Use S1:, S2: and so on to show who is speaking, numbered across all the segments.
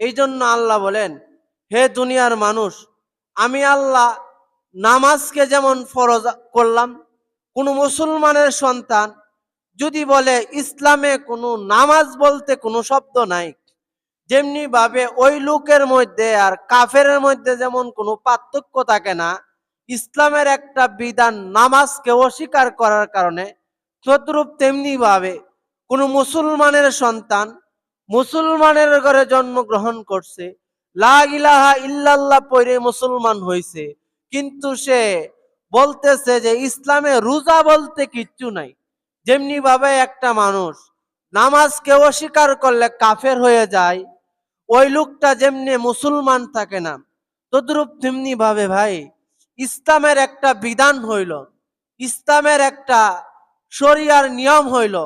S1: এই জন্য আল্লাহ বলেন, হে দুনিয়ার মানুষ, আমি আল্লাহ নামাজকে যেমন ফরজ করলাম, কোনো মুসলমানের সন্তান যদি বলে, ইসলামে কোনো নামাজ বলতে কোনো শব্দ নাই যেমনি ভাবে ওই লোকের মধ্যে আর কাফের মধ্যে যেমন কোনো পার্থক্য থাকে না, ইসলামের একটা বিধান নামাজকে অস্বীকার করার কারণে, তদ্রূপ তেমনি ভাবে কোনো মুসলমানের সন্তান মুসলমানের ঘরে জন্মগ্রহণ করছে। লা ইলাহা ইল্লাল্লাহ পড়ে মুসলমান হয়েছে কিন্তু সে বলতেছে যে ইসলামে রোজা বলতে কিচ্ছু নাই। যেমনি ভাবে একটা মানুষ নামাজকে অস্বীকার করলে কাফের হয়ে যায়, ওই লোকটা যেমনি মুসলমান থাকে না, তদ্রূপ তেমনি ভাবে ভাই ইসলামের একটা বিধান হইল, ইসলামের একটা শরিয়ার নিয়ম হইল,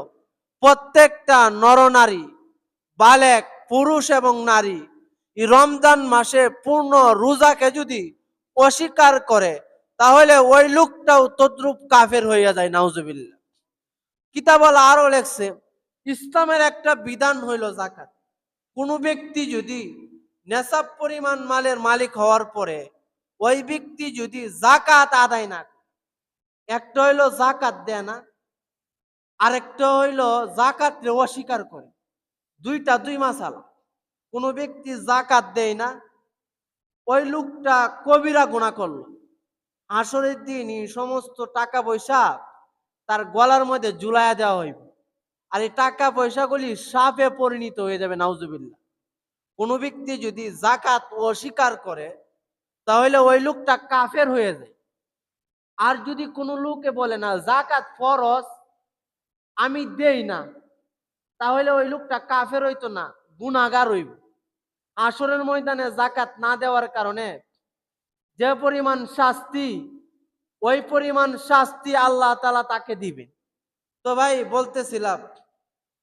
S1: প্রত্যেকটা নরনারী বালেক, পুরুষ এবং নারী, এই রমজান মাসে পূর্ণ রোজাকে যদি অস্বীকার করে, তাহলে ওই লোকটাও তদ্রুপ কাফের হইয়া যায়, নাউজুবিল্লাহ। কিতাবল আরও লেখছে, ইসলামের একটা বিধান হইল জাকাত কোনো ব্যক্তি যদি নেশাব পরিমাণ মালের মালিক হওয়ার পরে, ওই ব্যক্তি যদি জাকাত আদায় না একটা হইল জাকাত দেয় না, আরেকটা হইল জাকাত অস্বীকার করে। দুইটা দুই মাসালা। কোনো ব্যক্তি জাকাত দেয় না, ওই লোকটা কবিরা গোনা করল। আসরের দিন সমস্ত টাকা পয়সা তার গলার মধ্যে ঝুলাইয়া দেওয়া হইবে। আর এই টাকা পয়সাগুলি সাপে পরিণত হয়ে যাবে, নাউজুবিল্লাহ। কোনো ব্যক্তি যদি জাকাত অস্বীকার করে, তাহলে ওই লোকটা কাফের হয়ে যায়। আর যদি কোনো লোকে বলে না জাকাত ফরজ, আমি দেই না। তাহলে ওই লোকটা কাফের হইতো না গুনাগার হইব। আসরের ময়দানে জাকাত না দেওয়ার কারণে যে পরিমাণ শাস্তি, ওই পরিমাণ শাস্তি আল্লাহ তালা তাকে দিবে। তো ভাই, বলতেছিলাম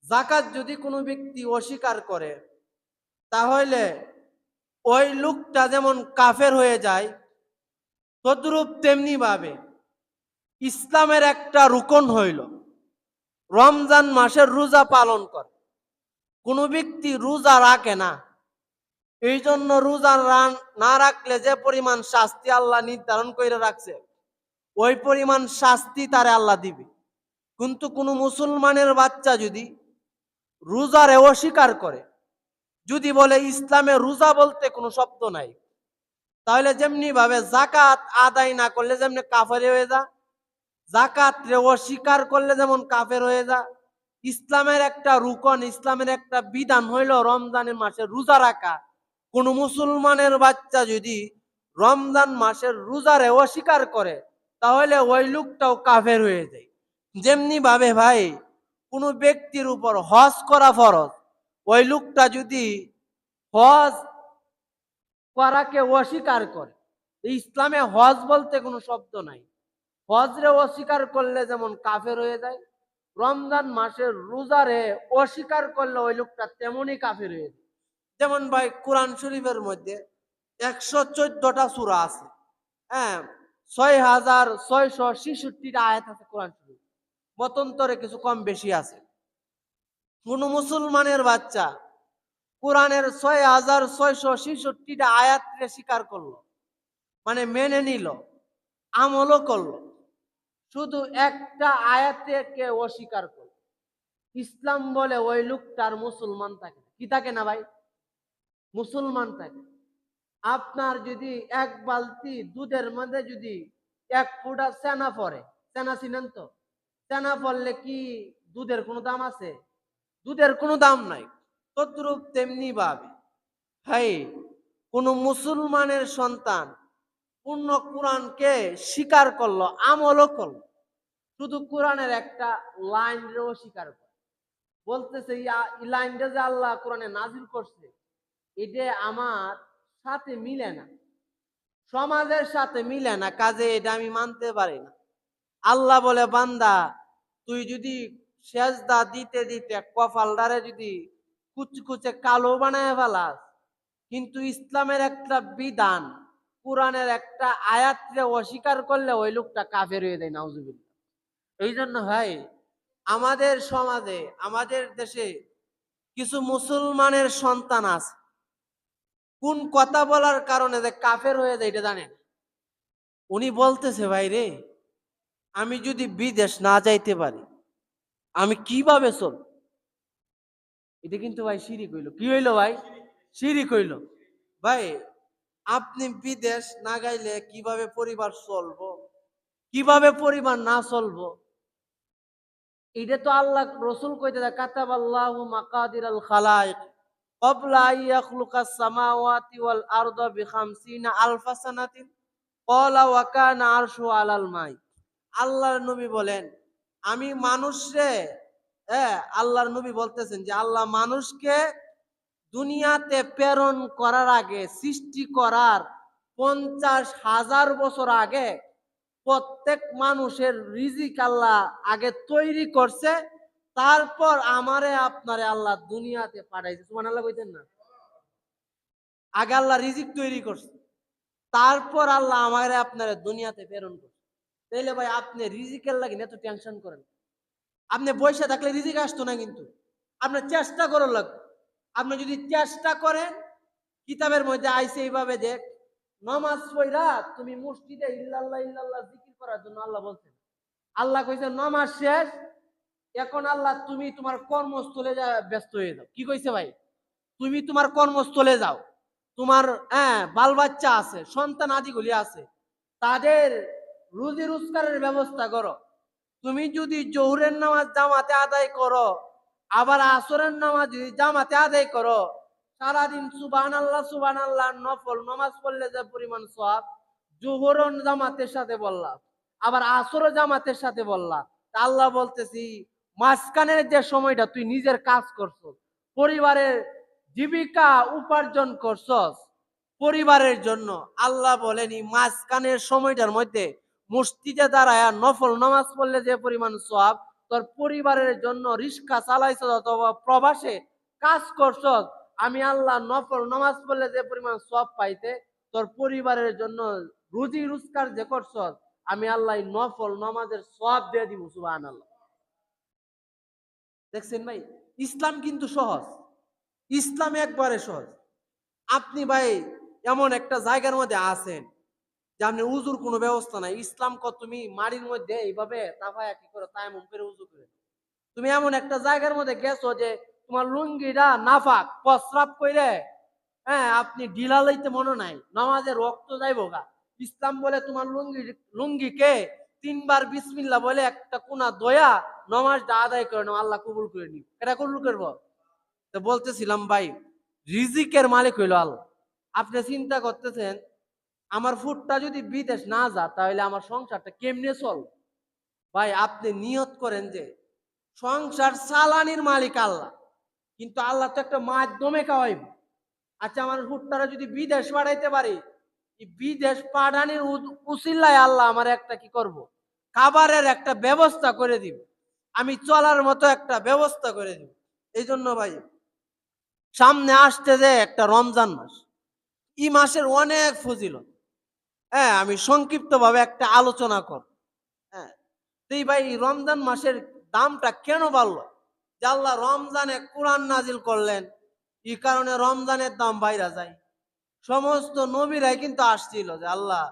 S1: জাকাত যদি কোনো ব্যক্তি অস্বীকার করে, তাহলে ওই লোকটা যেমন কাফের হয়ে যায়, তদ্রূপ তেমনি ভাবে ইসলামের একটা রুকন হইল। রমজান মাসের রোজা পালন করে। কোনো ব্যক্তি রোজা রাখে না। এই জন্য রোজা না রাখলে যে পরিমাণ শাস্তি আল্লাহ নির্ধারণ করে রাখছে, ওই পরিমাণ শাস্তি তারে আল্লাহ দিবে। কিন্তু কোনো মুসলমানের বাচ্চা যদি রোজারে অস্বীকার করে, যদি বলে ইসলামে রোজা বলতে কোনো শব্দ নাই, তাহলে যেমনি ভাবে জাকাত আদায় না করলে যেমনি কাফের হয়ে যা জাকাত অস্বীকার করলে যেমন কাফের হয়ে যা। ইসলামের একটা রুকন, ইসলামের একটা বিধান হইল রমজানের মাসে রোজা রাখা। কোন মুসলমানের বাচ্চা যদি রমজান মাসের রোজারে অস্বীকার করে, তাহলে ওই লোকটাও কাফের হয়ে যায়। যেমনি ভাবে ভাই, কোনো ব্যক্তির উপর হজ করা ফরজ, ওই লোকটা যদি হজ করাকে অস্বীকার করে ইসলামে হজ বলতে কোনো শব্দ নাই। হজরে অস্বীকার করলে যেমন কাফের হয়ে যায়, রমজান মাসের রোজারে অস্বীকার করলে ওই লোকটা তেমনই কাফের হয়ে যায়। যেমন ভাই কোরআন শরীফের মধ্যে একশো চোদ্দটা সুরা আছে। হ্যাঁ ছয় হাজার ছয়শো ছেষট্টিটা আয়াত আছে কোরআন শরীফ। মতন্তরে কিছু কম বেশি আছে। কোন মুসলমানের বাচ্চা কোরআনের ছয় হাজার ছয়শো ছেষট্টিটা আয়াতকে স্বীকার করল মানে মেনে নিল, আমলও করল শুধু একটা আয়াতকে অস্বীকার করে। ইসলাম বলে ওই লোকটার মুসলমান থাকে কি থাকে না ভাই? মুসলমান থাকে। আপনার যদি এক বালতি দুধের মধ্যে যদি এক ফুটা সেনা পরে সেনা চিনেন তো? সেনা পড়লে কি দুধের কোনো দাম আছে? দুধের কোনো দাম নাই। তদ্রূপ তেমনি ভাবে ভাই, কোন মুসলমানের সন্তান পূর্ণ কোরআনকে স্বীকার করল, আমলও করল। শুধু কোরআনের একটা লাইন স্বীকার করে। বলতেছে লাইনটা যে আল্লাহ কোরআনে নাজিল করছে, এটা আমার সাথে মিলে না। সমাজের সাথে মিলে না, কাজে এটা আমি মানতে পারি না। আল্লাহ বলে, বান্দা, তুই যদি সেজদা দিতে দিতে কপালদারে যদি কুচকুচে কালো বানায় ফেলাস, কিন্তু ইসলামের একটা বিধান কোরআনের একটা আয়াতকে অস্বীকার করলে ওই লোকটা কাফের হয়ে যায়, নাউজুবিল্লাহ। এই জন্য ভাই, আমাদের সমাজে, আমাদের দেশে কিছু মুসলমানের সন্তান আছে। কোন কথা বলার কারণে যে কাফের হয়ে যায়, এটা জানেন? উনি বলতেছে, ভাই রে, আমি যদি বিদেশ না যাইতে পারি, আমি কীভাবে চল এটা কিন্তু ভাই সিঁড়ি কইলো কি হইল ভাই? সিঁড়ি কইলো ভাই আপনি বিদেশ না গাইলে কীভাবে পরিবার চলব? কীভাবে পরিবার না চলব? এটা তো আল্লাহ রসুল কইতে দেয় কাতাব মাকাদির আল সামাওয়াতি ওয়াল আলফা সানাতিন আরশু আলাল মাই আল্লাহর নবী বলেন, আমি মানুষে হ্যাঁ আল্লাহর নবী বলতেছেন যে, আল্লাহ মানুষকে দুনিয়াতে প্রেরণ করার আগে, সৃষ্টি করার পঞ্চাশ হাজার বছর আগে প্রত্যেক মানুষের রিজিক আল্লাহ আগে তৈরি করছে। তারপর আমারে, আপনারে আল্লাহ দুনিয়াতে পাঠাইছে। সুমান আল্লাহ কইতেন না? আগে আল্লাহ রিজিক তৈরি করছে। তারপর আল্লাহ আমারে, আপনারে দুনিয়াতে প্রেরণ করছে। তাইলে ভাই, আপনি রিজিকের লাগে এত টেনশন করেন। আপনি বসে থাকলে রিজিক আসতো না কিন্তু। আপনার চেষ্টা করার লাগবে আপনি যদি চেষ্টা করেন, কিতাবের মধ্যে আইসে এইভাবে দেখ, নমাজ পড়া তুমি মসজিদে ইল্লাল্লাহ ইল্লাল্লাহ জিকির করার জন্য আল্লাহ বলছেন। আল্লাহ কইছে, নমাজ শেষ, এখন আল্লাহ তুমি তোমার কর্মস্থলে যা ব্যস্ত হয়ে যাও। কি কইছে ভাই? তুমি তোমার কর্মস্থলে যাও। তোমার হ্যাঁ বাল বাচ্চা আছে, সন্তান আদিগুলি আছে, তাদের রুজি রোজগারের ব্যবস্থা করো। তুমি যদি জোহরের নামাজ জামাতে আদায় করো আবার আসরের নামাজ জামাতে আদায় করো। সারাদিন সুবান আল্লাহ সুবান আল্লাহ নফল, নামাজ পড়লে যে পরিমাণ সব জোহর জামাতের সাথে বললাম, আবার আসর জামাতের সাথে বললাম। আল্লাহ বলতেছি, মাঝখানের যে সময়টা তুই নিজের কাজ করছস, পরিবারের জীবিকা উপার্জন করছস, পরিবারের জন্য আল্লাহ বলেনি, মাঝখানের সময়টার মধ্যে মসজিদে দাঁড়ায় নফল নামাজ পড়লে যে পরিমাণ সব তোর পরিবারের জন্য রিক্সা চালাইছ, অথবা প্রবাসে কাজ করছ, আমি আল্লাহ নফল নামাজ পড়লে যে পরিমাণ সব পাইতে, তোর পরিবারের জন্য রুজি রোজগার যে করছস আমি আল্লাহ নফল নামাজের সব দিয়ে দিব সুবাহ আল্লাহ দেখছেন ভাই, ইসলাম কিন্তু সহজ। ইসলাম একবারে সহজ। আপনি ভাই, এমন একটা জায়গার মধ্যে আছেন যে আপনি উজুর কোনো ব্যবস্থা নাই। ইসলাম কত তুমি মাড়ির মধ্যে এইভাবে তাফায়া কি করে তাই এমন করে উজু করে তুমি এমন একটা জায়গার মধ্যে গেছো যে তোমার লুঙ্গিটা নাফাক, প্রস্রাব করে হ্যাঁ আপনি ঢিলা লইতে মনে নাই, নামাজে রক্ত যাইব গা। ইসলাম বলে তোমার লুঙ্গি, লুঙ্গিকে তিনবার বিসমিল্লা বলে একটা কোনা দয়া নমাজটা আদায় করে নাও, আল্লাহ কবুল করে নি এটা কবুল করব তো বলতেছিলাম, ভাই, রিজিকের মালিক হইল আল্লাহ। আপনি চিন্তা করতেছেন আমার ফুটটা যদি বিদেশ না যা তাহলে আমার সংসারটা কেমনে চল ভাই, আপনি নিয়ত করেন যে, সংসার চালানির মালিক আল্লাহ। কিন্তু আল্লাহ তো একটা মাধ্যমে খাওয়াইব। আচ্ছা আমার ফুটটারা যদি বিদেশ পাঠাইতে পারি বিদেশ পাঠানির উসিল্লায় আল্লাহ আমার একটা কি করব? খাবারের একটা ব্যবস্থা করে দিব। আমি চলার মতো একটা ব্যবস্থা করে দিব। এই জন্য ভাই, সামনে আসতে যে একটা রমজান মাস। এই মাসের অনেক ফজিলত। হ্যাঁ আমি সংক্ষিপ্ত ভাবে একটা আলোচনা কর হ্যাঁ তুই ভাই, রমজান মাসের দামটা কেন বাড়লো? যে আল্লাহ রমজানে কোরআন নাজিল করলেন এই কারণে রমজানের দাম বাইরা যায়। সমস্ত নবীরাই কিন্তু আসছিল যে আল্লাহ,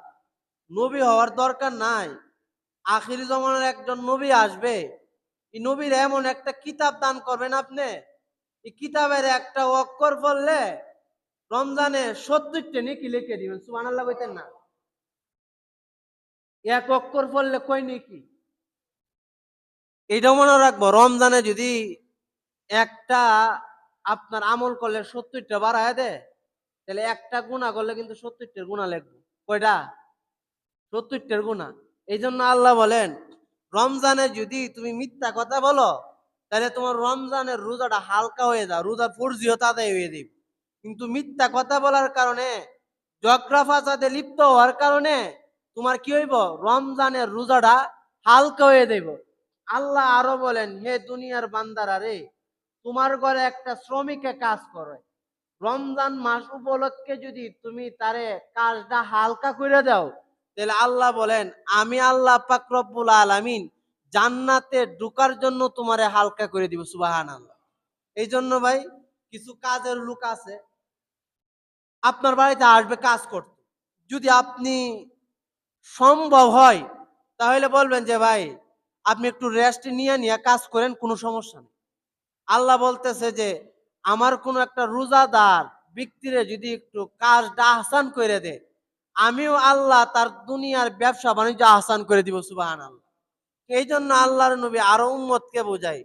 S1: নবী হওয়ার দরকার নাই। আখির জমানের একজন নবী আসবে, এই নবীর এমন একটা কিতাব দান করবেন আপনি। এই কিতাবের একটা অক্ষর পড়লে রমজানে সত্তরটা নাকি লিখে দিবেন সুমান আল্লাহ না। এক অক্ষর পড়লে কই নাকি? এইটাও মনে রাখব, রমজানে যদি একটা আপনার আমল করলে সত্তরটা বাড়ায় দেয়, তাহলে একটা গুণা করলে কিন্তু সত্তরটার গুণা লিখব। কয়টা? সত্তরটার গুণা এই জন্য আল্লাহ বলেন, রমজানে যদি তুমি মিথ্যা কথা বলো, তাহলে তোমার রমজানের রোজাটা হালকা হয়ে যাও, রোজার ফরজিহত আদায় হয়ে যাবে। কিন্তু মিথ্যা কথা বলার কারণে জগ্রাফা সাথে লিপ্ত হওয়ার কারণে তোমার কি হইব? রমজানের রোজাটা হালকা হয়ে দেব আল্লাহ আরও বলেন, হে দুনিয়ার বান্দারা রে, তোমার ঘরে একটা শ্রমিকে কাজ করে। রমজান মাস উপলক্ষে যদি তুমি তারে কাজটা হালকা করে দাও, তাহলে আল্লাহ বলেন, আমি আল্লাহ পাক রব্বুল আলামিন জান্নাতে ঢুকার জন্য তোমারে হালকা করে দিব সুবাহান আল্লাহ এই জন্য ভাই, কিছু কাজের লোক আছে, আপনার বাড়িতে আসবে কাজ করতে। যদি আপনি সম্ভব হয়? তাহলে বলবেন যে, ভাই, আপনি একটু রেস্ট নিয়ে নিয়ে কাজ করেন, কোনো সমস্যা নেই। আল্লাহ বলতেছে যে, আমার কোনো একটা রোজাদার ব্যক্তিরে যদি একটু কাজটা আহসান করে দে আমিও আল্লাহ তার দুনিয়ার ব্যবসা বাণিজ্য আহসান করে দিব সুবাহান আল্লাহ এই জন্য আল্লাহর নবী আরও উম্মতকে বোঝাই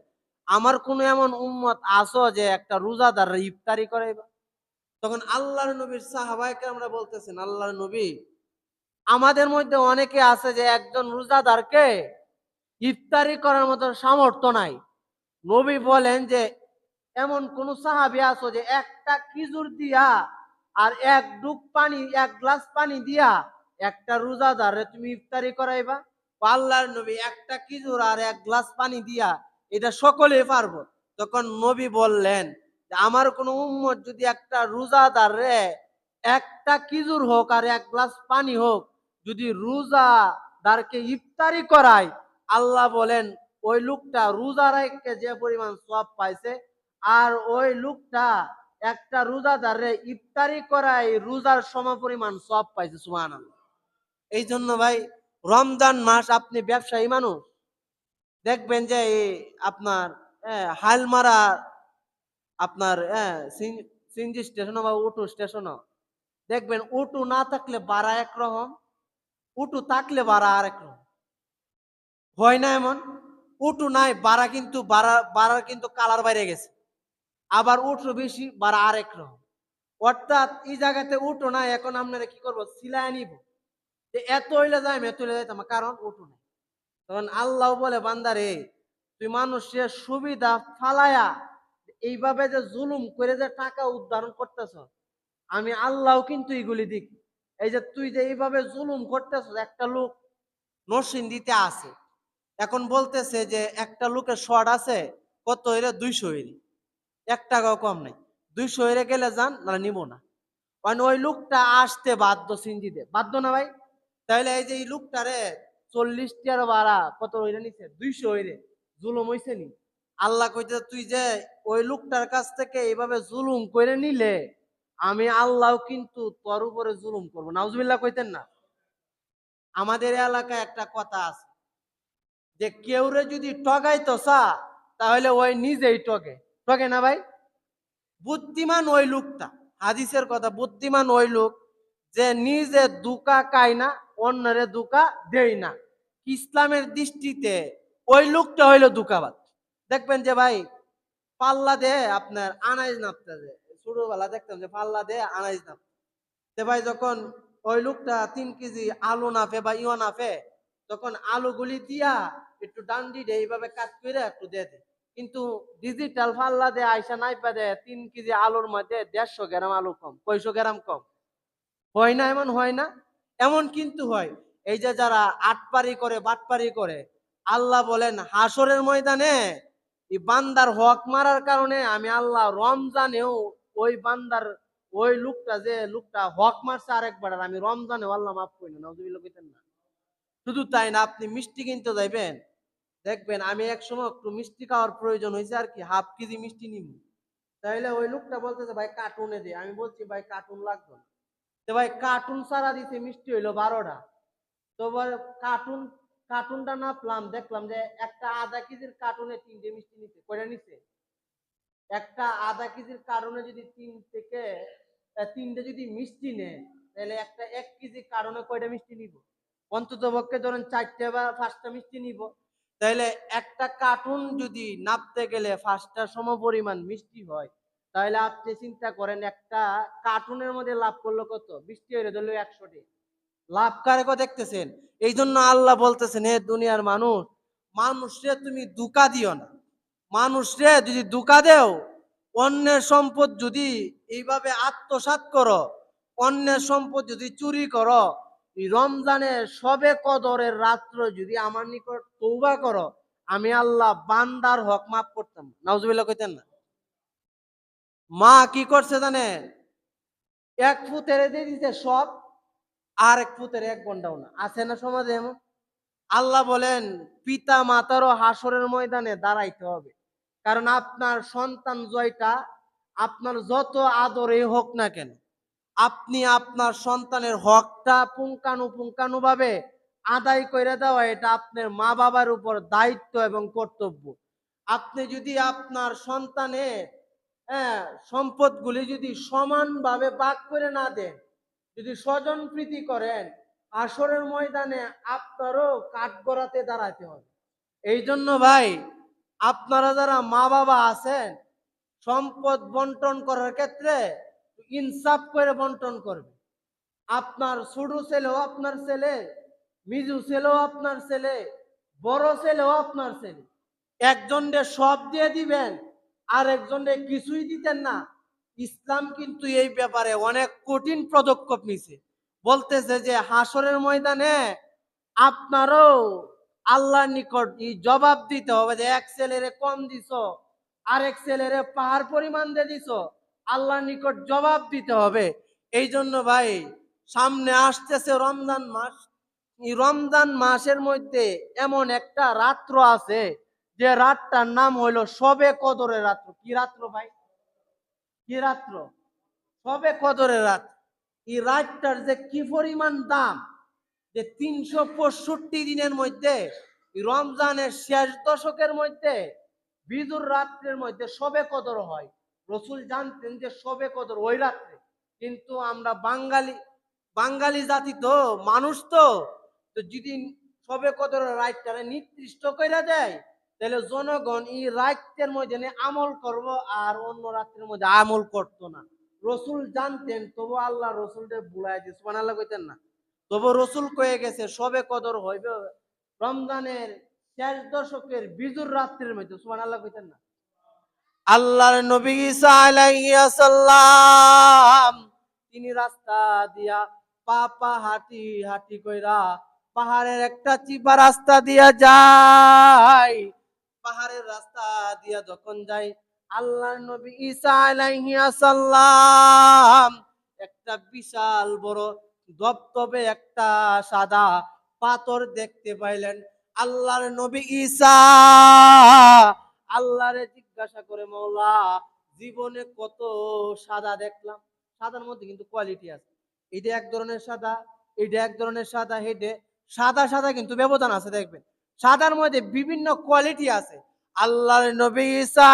S1: আমার কোনো এমন উম্মত আসো যে, একটা রোজাদার ইফতারি করাইবা? তখন আল্লাহর নবীর সাহাবাইকে আমরা বলতেছেন, আল্লাহর নবী আমাদের মধ্যে অনেকে আছে যে একজন রোজাদারকে ইফতারি করার মতো সামর্থ্য নাই। নবী বলেন যে, এমন কোন সাহাবি আছো যে একটা খিজুর দিয়া আর এক ডুব পানি, এক গ্লাস পানি দিয়া একটা রোজাদারে তুমি ইফতারি করাইবা? আল্লাহর নবী একটা খিজুর আর এক গ্লাস পানি দিয়া এটা সকলে পারব। তখন নবী বললেন আমার কোন উম্মত যদি একটা রোজাদার একটা খিজুর হোক আর এক গ্লাস পানি হোক যদি রোজা রোজাদারকে ইফতারি করায়, আল্লাহ বলেন, ওই লোকটা রোজা রেখে যে পরিমাণ সব পাইছে, আর ওই লোকটা একটা রোজাদারে ইফতারি করায় রোজার সম পরিমাণ সব পাইছে সুমান এই জন্য ভাই, রমজান মাস আপনি ব্যবসায়ী মানুষ, দেখবেন যে আপনার আপনার হালমারা আপনার সিনজি স্টেশন বা উটু স্টেশন দেখবেন উটু না থাকলে বাড়া একরকম উটু থাকলে বাড়া আরেক রকম। হয় না এমন? উটু নাই, বাড়া কিন্তু, বাড়া বাড়ার কিন্তু কালার বাইরে গেছে। আবার উঠো বেশি, বাড়া আরেক রকম। অর্থাৎ এই জায়গাতে উঠো নাই, এখন আপনারা কি করব? সিলাই নিব। যে এত হইলে যাই এত হইলে যাইতাম, কারণ উঠো না তখন আল্লাহ বলে বান্দারে তুই মানুষের সুবিধা ফালায়া, এইভাবে যে জুলুম করে যে টাকা উদ্ধারণ করতেছ, আমি আল্লাহ কিন্তু এগুলি দিক এই যে তুই যে এইভাবে জুলুম করতেছ একটা লোক নরসিং দিতে আছে এখন বলতেছে যে একটা লোকের শর্ট আছে, কত হইলে দুইশো হইলে। এক টাকাও কম নাই। দুইশো হইলে গেলে যান না নিব না। কারণ ওই লোকটা আসতে বাধ্য সিঞ্জিতে বাধ্য না ভাই? তাহলে এই যে এই লোকটারে চল্লিশ টিয়ার বাড়া কত হইলে নিছে? দুইশো হইলে। জুলুম হইছে নি? আল্লাহ কইতে তুই যে ওই লোকটার কাছ থেকে এইভাবে জুলুম করে নিলে আমি আল্লাহ কিন্তু তোর উপরে জুলুম করব। নাউজুবিল্লাহ কইতেন না। আমাদের এলাকায় একটা কথা আছে যে কেউরে যদি ঠগাইতো চা, তাহলে ওই নিজেই টগে টগে না ভাই? বুদ্ধিমান ওই লোকটা, হাদিসের কথা, বুদ্ধিমান ওই লোক যে নিজে দুকা খায় না, অন্যরে দুকা দেই না। ইসলামের দৃষ্টিতে ওই লোকটা হইল দুকাবাদ। দেখবেন যে ভাই, পাল্লা দে আপনার, আনাইজ নাপতে যে ছোটবেলা দেখতাম যে পাল্লা দে আনাইজ নাপ তে ভাই যখন ওই লোকটা তিন কেজি আলু নাফে বা ইয়া নাফে তখন আলুগুলি দিয়া একটু ডান্ডি দে এইভাবে কাজ করে একটু দিয়ে দে কিন্তু ডিজিটাল পাল্লা দে আইসা নাই পাদে তিন কেজি আলুর মধ্যে দেড়শো গ্রাম আলু কম, কয়শো গ্রাম কম। হয় না এমন হয় না? এমন কিন্তু হয়। এই যে যারা আটপারি করে বাটপারি করে, আল্লাহ বলেন হাসরের ময়দানে বান্দার হক মারার কারণে আমি আল্লাহ রমজানেও ওই বান্দার, ওই লোকটা যে লোকটা হক মারছে আরেকবার, আর আমি রমজানে আল্লাহ মাফ করি না কইতেন না। শুধু তাই না, আপনি মিষ্টি কিনতে যাইবেন। দেখবেন আমি এক সময় একটু মিষ্টি খাওয়ার প্রয়োজন হয়েছে আর কি, হাফ কেজি মিষ্টি নিব তাইলে ওই লোকটা বলতেছে, ভাই কার্টুনে দে। আমি বলছি, ভাই কার্টুন লাগবে না। তো ভাই কার্টুন সারা দিতে মিষ্টি হইল বারোটা। তো কার্টুন কার্টুনটা নাপলাম দেখলাম যে একটা আধা কেজির কার্টুনে তিনটে মিষ্টি নিতে একটা আধা কেজির কারণে যদি তিন থেকে তিনটে যদি মিষ্টি নেয়, তাহলে একটা এক কেজি কারণে কয়টা মিষ্টি নিব? অন্তত পক্ষে ধরেন চারটে বা পাঁচটা মিষ্টি নিব। তাহলে একটা কার্টুন যদি নাপতে গেলে পাঁচটা সম পরিমাণ মিষ্টি হয়, তাহলে আপনি চিন্তা করেন একটা কার্টুনের মধ্যে লাভ করল কত? বৃষ্টি হইলে ধরলো একশোটি। লাভ কারে দেখতেছেন? এই জন্য আল্লাহ বলতেছেন, হে দুনিয়ার মানুষ, মানুষরে তুমি দুকা দিও না। মানুষরে যদি দুকা দেও, অন্যের সম্পদ যদি এইভাবে আত্মসাৎ করো, অন্যের সম্পদ যদি চুরি করো, এই রমজানের সবে কদরের রাত্র যদি আমার নিকট তৌবা করো, আমি আল্লাহ বান্দার হক মাফ করতাম। নাউজুবিল্লাহ কইতেন না। মা কি করছে জানেন? এক ফুতেরে দিয়ে দিতে সব, আর এক ফুতের এক ঘন্টাও না। আছে না সমাজে এমন? আল্লাহ বলেন পিতা মাতারও হাসরের ময়দানে দাঁড়াইতে হবে। কারণ আপনার সন্তান জয়টা আপনার যত আদরে হোক না কেন, আপনি আপনার সন্তানের হকটা পুঙ্খানুপুঙ্খানু ভাবে আদায় করে দেওয়া এটা আপনার মা বাবার উপর দায়িত্ব এবং কর্তব্য। আপনি যদি আপনার সন্তানের হ্যাঁ সম্পদগুলি যদি সমানভাবে ভাগ করে না দেন, যদি স্বজন প্রীতি করেন, আসরের ময়দানে আপনারও কাঠগড়াতে দাঁড়াতে হবে। এই জন্য ভাই আপনারা যারা মা বাবা আছেন, সম্পদ বন্টন করার ক্ষেত্রে ইনসাফ করে বন্টন করবে। আপনার ছোট ছেলেও আপনার ছেলে, মিজু ছেলেও আপনার ছেলে, বড় ছেলেও আপনার ছেলে। একজনকে সব দিয়ে দিবেন আর একজনকে কিছুই দিতেন না। ইসলাম কিন্তু এই ব্যাপারে অনেক কঠিন পদক্ষেপ নিছে। বলতেছে যে হাসরের ময়দানে আপনারও আল্লাহর নিকট জবাব দিতে হবে যে এক ছেলেরে কম দিছ, আরেক ছেলেরে পাহাড় পরিমাণ দিয়ে দিছ, আল্লাহর নিকট জবাব দিতে হবে। এই জন্য ভাই, সামনে আসতেছে রমজান মাস। এই রমজান মাসের মধ্যে এমন একটা রাত্র আছে, যে রাতটার নাম হইল সবে কদরের রাত্র। কি রাত্র ভাই? কি রাত্র? সবে কদরের রাত। এই রাতটার যে কি পরিমাণ দাম যে তিনশো পঁয়ষট্টি দিনের মধ্যে, রমজানের শেষ দশকের মধ্যে, বিদুর রাত্রের মধ্যে সবে কদর হয়। রসুল জানতেন যে সবে কদর ওই রাত্রে। কিন্তু আমরা বাঙালি বাঙালি জাতি তো, মানুষ তো। যদি সবে কদর রাতটারে নির্দিষ্ট করে দেয়, তাহলে জনগণ এই রাতের মধ্যে আমল করব আর অন্য রাত্রের মধ্যে আমল করতো না। রসুল জানতেন, তবু আল্লাহ রসুলদের বুলাই দিয়ে সুবান আল্লাহ কইতেন না। তবু রসুল কয়ে গেছে, সবে কদর হইবে। রমজানের শেষ দশকের বিজুর রাত্রের মধ্যে। সুবান আল্লাহ কইতেন না। আল্লাহর নবী আলাইহিস তিনি রাস্তা দিয়া পা পা হাঁটি কইরা পাহাড়ের একটা চিপা রাস্তা দিয়া যায়। পাহাড়ের রাস্তা দিয়া যখন যায়, আল্লাহর নবী ঈসা আলাইহিস সালাম একটা বিশাল বড় দপদপে একটা সাদা পাথর দেখতে পাইলেন আল্লাহর নবী ঈসা। আল্লাহরে জিজ্ঞাসা করে, মৌলা, জীবনে কত সাদা দেখলাম? সাদার মধ্যে কিন্তু কোয়ালিটি আছে। এটা এক ধরনের সাদা, এটা এক ধরনের সাদা হেডে সাদা সাদা কিন্তু ব্যবধান আছে, দেখবেন। সাদার মধ্যে বিভিন্ন কোয়ালিটি আছে। আল্লাহর নবী ঈসা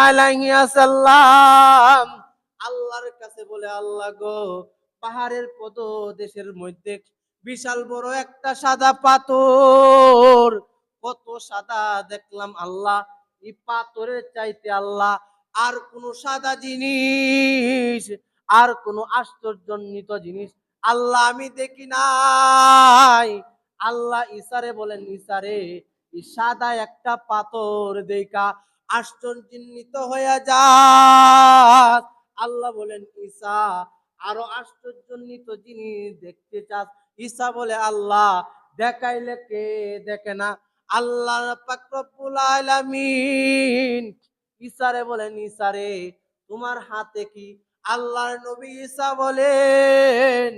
S1: আল্লাহর কাছে বলে, আল্লাহ গো পাহাড়ের পদ দেশের মধ্যে বিশাল বড় একটা সাদা পাথর। কত সাদা দেখলাম আল্লাহ, এই পাথরের চাইতে আল্লাহ আর কোন সাদা জিনিস, আর কোন আশ্চর্যজনিত জিনিস আল্লাহ আমি দেখি নাই। আল্লাহ ইসারে বলেন ইসারে সাদা একটা পাথর দেখা আশ্চর্যজনিত হয়ে যা আল্লাহ বলেন ঈসা আরও আশ্চর্যজনিত জিনিস দেখতে চাস। ঈসা বলে, আল্লাহ, দেখাইলে কে দেখে না? আল্লাহ রব্বুল আলামিন। ঈসারে বলেন, ঈসারে, তোমার হাতে কি আল্লাহর নবী ঈসা বলেন?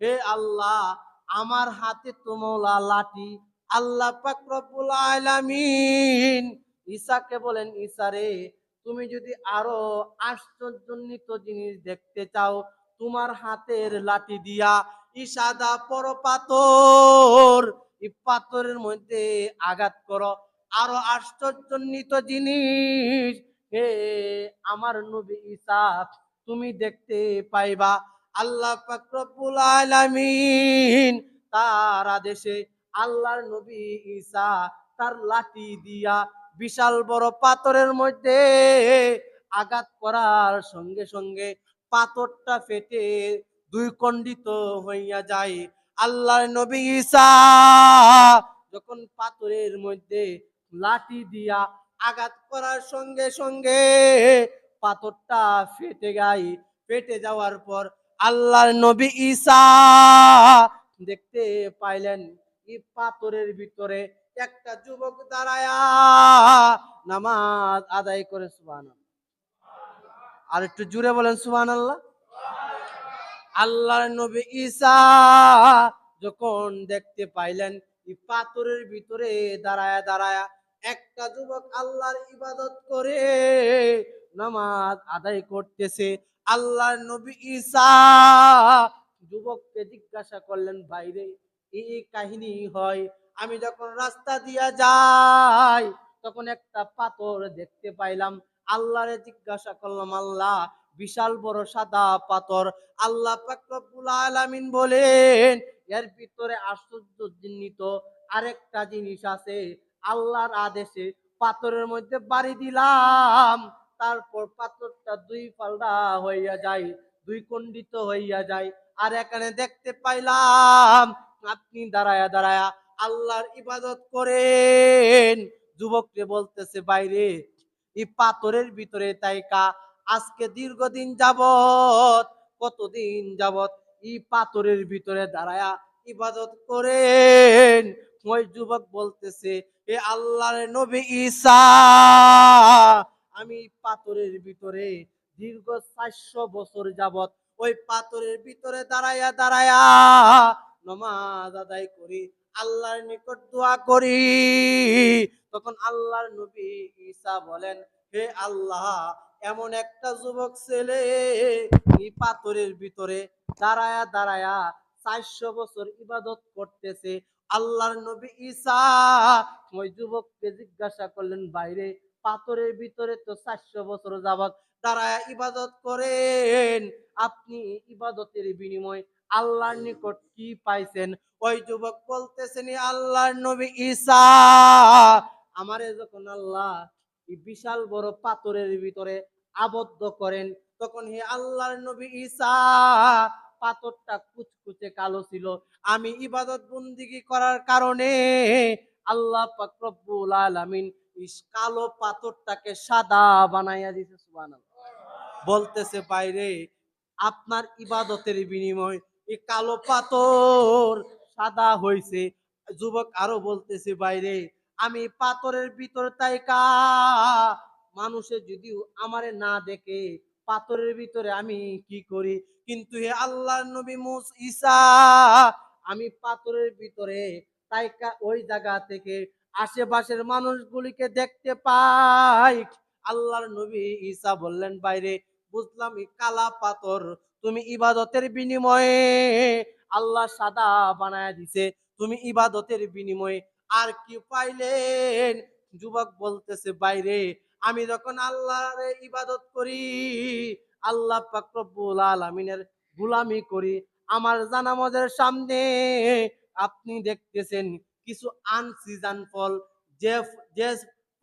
S1: হে আল্লাহ, আমার হাতে তোমলা লাঠি। আল্লাহ পাক রব্বুল আলামিন। ঈসাকে বলেন, ঈসারে, তুমি যদি আরও আশ্চর্যজনিত জিনিস দেখতে চাও তোমার হাতের লাঠি দিয়া ই সাদা পর পাথর পাথরের মধ্যে আঘাত করো। আরও আশ্চর্যজনিত জিনিস, হে আমার নবী ঈসা, তুমি দেখতে পাইবা। আল্লাহ পাক রব্বুল আলামিন তার আদেশে আল্লাহর নবী ঈসা তার লাঠি দিয়া বিশাল বড় পাথরের মধ্যে আঘাত করার সঙ্গে সঙ্গে পাথরটা ফেটে দুই খণ্ডিত হইয়া যায়। আল্লাহর নবী ঈসা যখন পাথরের মধ্যে লাঠি দিয়া আঘাত করার সঙ্গে সঙ্গে পাথরটা ফেটে গাই ফেটে যাওয়ার পর আল্লাহর নবী ঈসা দেখতে পাইলেন এই পাথরের ভিতরে একটা যুবক দাঁড়ায়া নামাজ আদায় করে সুবান আর একটু জুড়ে বলেন সুবান আল্লাহ আল্লাহর নবী ঈসা যখন দেখতে পাইলেন পাথরের ভিতরে দাঁড়ায়া দাঁড়ায়া একটা যুবক আল্লাহর ইবাদত করে নামাজ আদায় করতেছে। আল্লাহর নবী ঈসা যুবককে জিজ্ঞাসা করলেন বাইরে এই কাহিনী হয়। আমি যখন রাস্তা দিয়া যাই, তখন একটা পাথর দেখতে পাইলাম। আল্লাহরে জিজ্ঞাসা করলাম, আল্লাহ, বিশাল বড় সাদা পাথর। আল্লাহ আলামিন বলেন, এর ভিতরে আশ্চর্যজনিত আরেকটা জিনিস আছে। আল্লাহর আদেশে পাথরের মধ্যে বাড়ি দিলাম, তারপর পাথরটা দুই পাল্টা হইয়া যায়, দুই খণ্ডিত হইয়া যায়। আর এখানে দেখতে পাইলাম, আপনি দাঁড়ায়া দাঁড়ায়া আল্লাহর ইবাদত করেন। যুবককে বলতেছে, বাইরে এই পাথরের ভিতরে তাই কা আজকে দীর্ঘদিন যাবত কতদিন যাবত এই পাথরের ভিতরে দাঁড়ায়া ইবাদত করেন। ওই যুবক বলতেছে, এ আল্লাহর নবী ঈসা, আমি পাথরের ভিতরে দীর্ঘ চারশো বছর যাবত ওই পাথরের ভিতরে দাঁড়ায়া দাঁড়ায়া নমাজ আদায় করি। আল্লাহর নিকট দোয়া করি। তখন আল্লাহর নবী ঈসা বলেন, হে আল্লাহ, এমন একটা যুবক ছেলে এই পাথরের ভিতরে দাঁড়ায়া দাঁড়ায়া চারশো বছর ইবাদত করতেছে। আল্লাহর নবী ঈসা ওই যুবককে জিজ্ঞাসা করলেন, বাইরে পাথরের ভিতরে তো চারশো বছর যাবত দাঁড়ায়া ইবাদত করেন। আপনি ইবাদতের বিনিময় আল্লাহর নিকট কি পাইছেন? ওই যুবক বলতেছেন আল্লাহর নবী ঈসা। আমারে যখন আল্লাহ বিশাল বড় পাথরের ভিতরে আবদ্ধ করেন, তখন হে আল্লাহর নবী ঈসা, পাথরটা কুচকুচে কালো ছিল। আমি ইবাদত বন্দিগি করার কারণে আল্লাহ রব্বুল আলামিন কালো পাথরটাকে সাদা বানাইয়া দিছে, সুবহানাল্লাহ। বলতেছে, বাইরে আপনার ইবাদতের বিনিময় এই কালো পাথর সাদা হইছে। যুবক আরও বলতেছে, বাইরে, আমি পাথরের ভিতর তাইকা। মানুষে যদিও আমারে না দেখে, পাথরের ভিতরে আমি কি করি? কিন্তু হে আল্লাহর নবী মুস, ঈসা, আমি পাথরের ভিতরে তাইকা ওই জায়গা থেকে। আশেপাশের মানুষগুলিকে দেখতে পাই। আল্লাহর নবী ঈসা বললেন, বাইরে, বুঝলাম কালা পাথর তুমি ইবাদতের বিনিময়ে আল্লাহ সাদা বানায় দিছে। তুমি ইবাদতের বিনিময়ে আর কি পাইলেন? যুবক বলতেছে, বাইরে, আমি যখন আল্লাহর ইবাদত করি, আল্লাহ পাক রব্বুল আলামিনের গুলামি করি, আমার জানামতের সামনে আপনি দেখতেছেন কিছু আনসিজন ফল। যে যে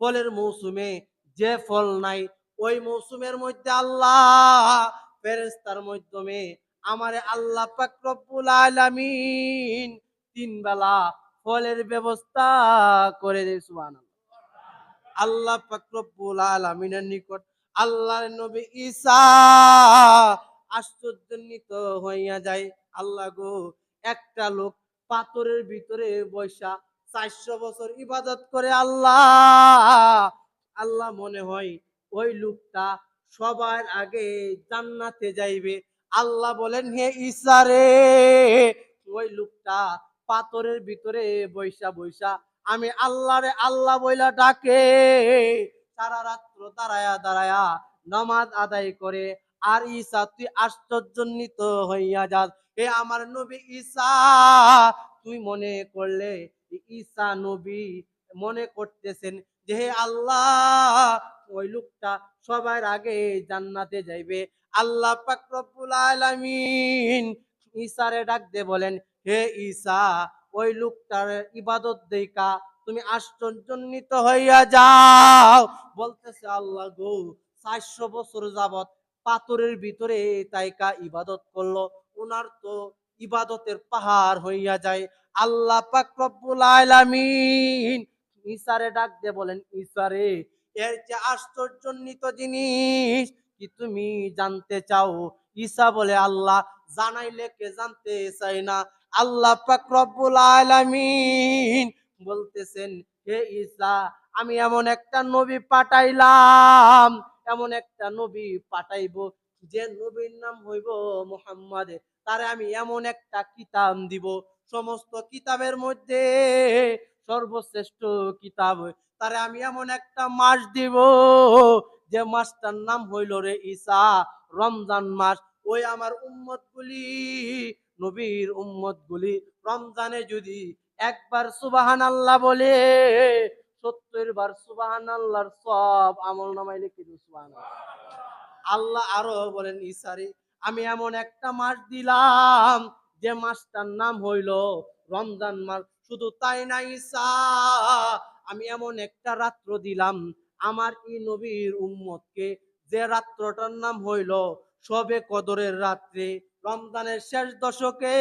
S1: ফলের মৌসুমে, যে ফল নাই, ওই মৌসুমের মধ্যে আল্লাহ ফেরেস্তার মাধ্যমে আমারে আল্লাহ পাক রব্বুল আলামিন তিন বেলা ফলের ব্যবস্থা করে দেয়, সুবহানাল্লাহ। আল্লাহ পাক রব্বুল আলামিনের নিকট আল্লাহর নবী ঈসা আশ্চর্যান্বিত হইয়া যায়। আল্লাহ গো, একটা লোক পাথরের ভিতরে বৈশা চারশো বছর ইবাদত করে আল্লাহ আল্লাহ মনে হয় ওই লোকটা সবার আগে জান্নাতে যাইবে। আল্লাহ বলেন, হে ঈসা রে, ওই লোকটা পাথরের ভিতরে বৈশা বৈশা আমি আল্লাহরে আল্লাহ বইলা ডাকে, সারা রাত্র দাঁড়ায়া দাঁড়ায়া নামাজ আদায় করে, আর ঈসা, তুই আশ্চর্যান্বিত হইয়া যাস। হে আমার নবী ঈসা, তুই মনে করলে, ঈসা নবী মনে করতেছেন যে হে আল্লাহ, ওই লোকটা সবার আগে জান্নাতে যাইবে। আল্লাহ পাক রব্বুল আলামিন ঈসারে ডাক দে বলেন, হে ঈসা, ওই লোকটার ইবাদত দেইকা তুমি আশ্চর্যান্বিত হইয়া যাও। বলতেছে আল্লাহ গো, চারশো বছর যাবত পাথরের ভিতরে তাইকা ইবাদত করল। ওনার তো ইবাদতের পাহাড় হইয়া যায়। আল্লাহ পাক রব্বুল আলামিন ঈসারে ডাক দিয়ে বলেন ঈসারে এর যে আশ্চর্যান্বিত জিনিস কি তুমি জানতে চাও? ঈসা বলে, আল্লাহ জানাইলে কে জানতে চাই না? আল্লাহ পাক আলামিন বলতেছেন, হে ঈসা আমি এমন একটা নবী পাঠাইলাম, এমন একটা নবী পাঠাইবো, যে নবীর নাম হইব মুহাম্মদ, তারে আমি এমন একটা কিতাব দিব, সমস্ত কিতাবের মধ্যে সর্বশ্রেষ্ঠ কিতাব তারে আমি এমন একটা মাস দিব যে মাসটার নাম হইল রে ঈসা, রমজান মাস। ওই আমার উম্মত গুলি নবীর উম্মত গুলি রমজানে যদি একবার সুবাহান আল্লাহ বলে, সত্তর বার সুবাহান আল্লাহর সব আমল নামাই লিখে সুবাহান আল্লাহ আরও বলেন ইসারে আমি এমন একটা মাস দিলাম যে মাসটার নাম হইল রমজান মাস। শুধু তাই না ঈসা আমি এমন একটা রাত্র দিলাম, আমার ই নবীর উম্মতকে। যে রাত্রটার নাম হইল সবে কদরের রাত্রে, রমজানের শেষ দশকে।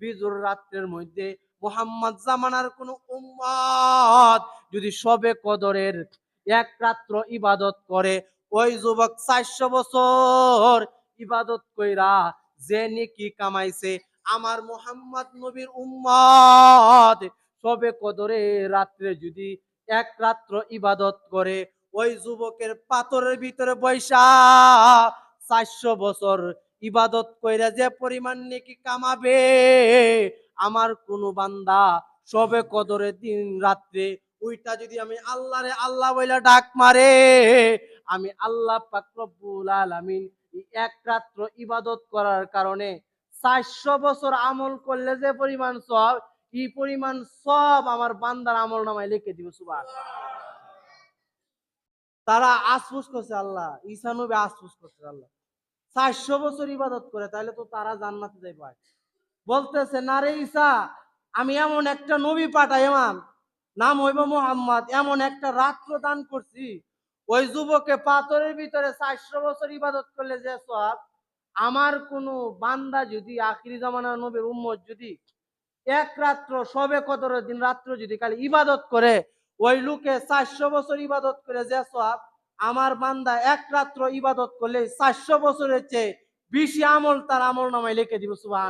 S1: বিজুর রাত্রের মধ্যে মোহাম্মদ জামানার কোন উম্মত যদি সবে কদরের এক রাত্র ইবাদত করে, ওই যুবক চারশো বছর ইবাদত কইরা যে নেকি কামাইছে আমার মোহাম্মদ নবীর উম্মত। সবে কদরে রাত্রে যদি এক রাত্র ইবাদত করে, ওই যুবকের পাথরের ভিতরে বৈশা চারশো বছর ইবাদত কইরা যে পরিমাণ নেকি কামাবে, আমার কোন বান্দা সবে কদরের দিন রাত্রে ওইটা যদি আমি আল্লাহরে আল্লাহ বইলা ডাক মারে, আমি আল্লাহ পাক রব্বুল আলামিন এক রাত্র ইবাদত করার কারণে চারশো বছর আমল করলে যে পরিমাণ সব, এই পরিমাণ সব আমার বান্দার আমল নামায় লিখে দিব সুবাহ তারা আশফুস করছে আল্লাহ, ঈসা নবী আশফুস করছে আল্লাহ। চারশো বছর ইবাদত করে তাহলে তো তারা জান্নাতে যাই পায় বলতেছে, না রে ঈসা, আমি এমন একটা নবী পাঠাই এমন নাম হইব মোহাম্মদ, এমন একটা রাত্র দান করছি। ওই যুবকে পাথরের ভিতরে চারশো বছর ইবাদত করলে যে সব আমার কোনো বান্দা যদি আখিরি জামানার নবীর উম্মত যদি এক রাত্র সবে কদরের দিন রাত্র যদি খালি ইবাদত করে, ওই লোকে চারশো বছর ইবাদত করে যে সব, আমার বান্দা এক রাত্র ইবাদত করলে চারশো বছরের চেয়ে বেশি আমল তার আমল নামায় লিখে দিব সুবাহ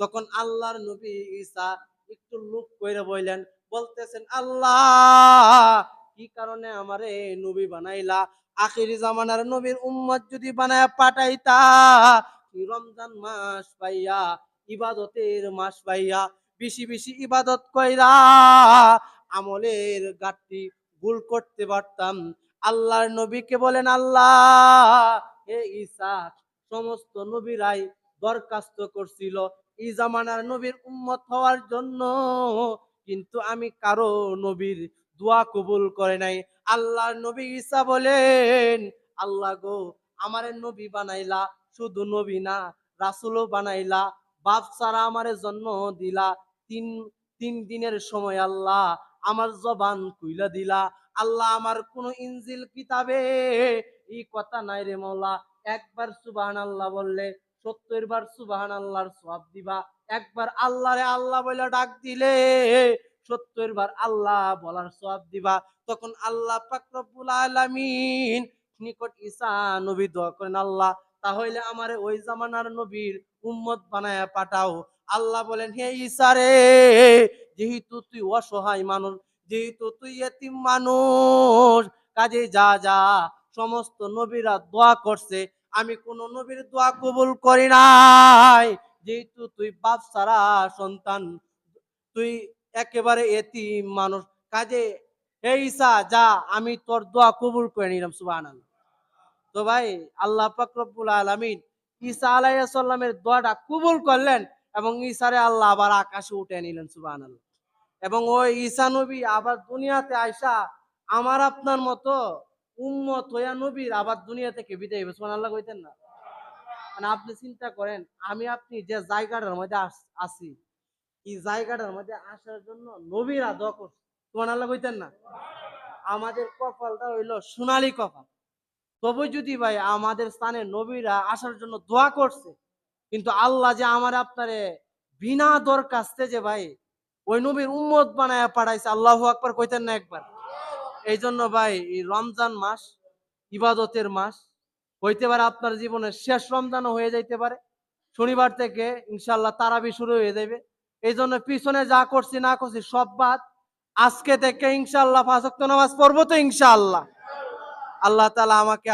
S1: তখন আল্লাহর নবী ঈসা একটু লুক কইরা বললেন, বলতেছেন, আল্লাহ, কি কারণে আমারে নবী বানাইলা? আখিরি জামানার নবীর উম্মত যদি বানায় পাঠাইতা রমজান মাস পাইয়া ইবাদতের মাস পাইয়া বেশি বেশি ইবাদত কইরা আমলের গাঠটি ভুল করতে পারতাম। আল্লাহর নবীকে বলেন, আল্লাহ, হে ঈসা, সমস্ত নবীরাই দরখাস্ত করছিল এই জামানার নবীর উম্মত হওয়ার জন্য। কিন্তু আমি কারও নবীর দোয়া কবুল করে নাই। আল্লাহর নবী ঈসা বলেন, আল্লাহ গো, আমারে নবী বানাইলা, শুধু নবী না, রাসূলও বানাইলা, বাপ ছাড়া আমারে জন্ম দিলা, তিন তিন দিনের সময় আল্লাহ আমার জবান কুইলা দিলা, আল্লাহ আমার কোন ইনজিল, কিতাবে এই কথা নাই রে মৌলা একবার সুবাহান আল্লাহ বললে সত্তর বার সুবাহান আল্লাহর সব দিবা, একবার আল্লাহ রে আল্লাহ বলে ডাক দিলে সত্তর বার আল্লাহ বলার সব দিবা তখন আল্লাহ পাক রব্বুল আলামিন নিকট ঈসা নবী দোয়া করেন, আল্লাহ, তাহলে আমারে ওই জামানার নবীর উম্মত বানায়া পাঠাও। আল্লাহ বলেন, হে ঈসা রে, যেহেতু তুই অসহায় মানুষ, যেহেতু তুই এতিম মানুষ, কাজে যা যা, সমস্ত নবীরা দোয়া করছে, আমি কোন নবীর দোয়া কবুল করি নাই। যেহেতু তুই বাপ সারা সন্তান, তুই একেবারে এতিম মানুষ, কাজে হে ঈসা, যা, আমি তোর দোয়া কবুল করে নিলাম, সুবহানাল্লাহ। তো ভাই, আল্লাহ পাক রব্বুল আলামিন ঈসা আলাইহিস সালামের দোয়াটা কবুল করলেন এবং ঈসারে আল্লাহ আবার আকাশে উঠে নিলেন, সুবহানাল্লাহ। এবং ওই ঈসা নবী আবার দুনিয়াতে আইসা আমার আপনার মতো উম্মত হইয়া নবীর আবার দুনিয়া থেকে বিদায় হইবে, সুবহানাল্লাহ কইতেন না? মানে আপনি চিন্তা করেন, আমি আপনি যে জায়গাটার মধ্যে আস- এই জায়গাটার মধ্যে আসার জন্য নবীরা দোয়া করছে সুবহানাল্লাহ কইতেন না? আমাদের কপালটা হইল সোনালী কপাল। তবে যদি ভাই আমাদের স্থানে নবীরা আসার জন্য দোয়া করছে, কিন্তু আল্লাহ যে আমার আপনারে বিনা দরখাস্তে যে ভাই ওই নবীর উম্মত বানায় পাঠাইছে, আল্লাহ আকবার কইতেন না একবার। এই জন্য ভাই রমজান মাস ইবাদতের মাস, হইতে পারে আপনার জীবনের শেষ রমজানও হয়ে যাইতে পারে। শনিবার থেকে ইনশাল্লাহ তারাবি শুরু হয়ে যাবে এই জন্য পিছনে যা করছি না করছি সব বাদ। আজকে থেকে ইনশাল্লাহ ফাঁসক্ত নামাজ পড়ব তো ইনশাল্লাহ আল্লাহ তালা আমাকে